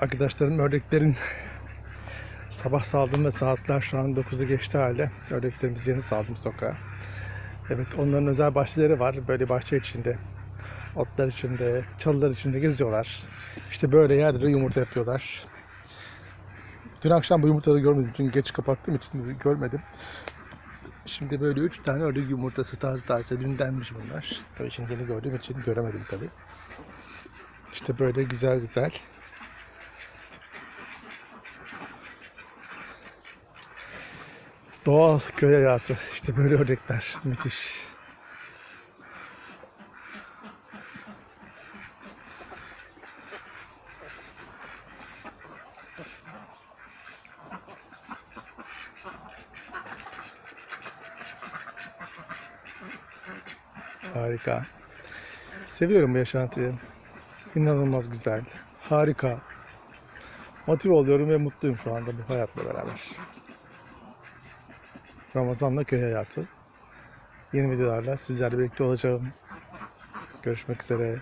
Arkadaşlarım ördeklerin sabah saldım saatler şu an 9'u geçti halde. Ördeklerimizi yeni saldım sokağa. Evet onların özel bahçeleri var. Böyle bahçe içinde, otlar içinde, çalılar içinde geziyorlar. İşte böyle yerlere yumurta yapıyorlar. Dün akşam bu yumurtaları görmedim. Çünkü geç kapattığım için görmedim. Şimdi böyle üç tane ördek yumurtası taze taze dündenmiş bunlar. Tabii şimdi yeni gördüğüm için göremedim tabii. İşte böyle güzel güzel. Doğal köy hayatı. İşte böyle ördekler. Müthiş. Harika. Seviyorum bu yaşantıyı. İnanılmaz güzel. Harika. Motive oluyorum ve mutluyum şu anda bu hayatla beraber. Ramazan'la köy hayatı. Yeni videolarla sizlerle birlikte olacağım. Görüşmek üzere.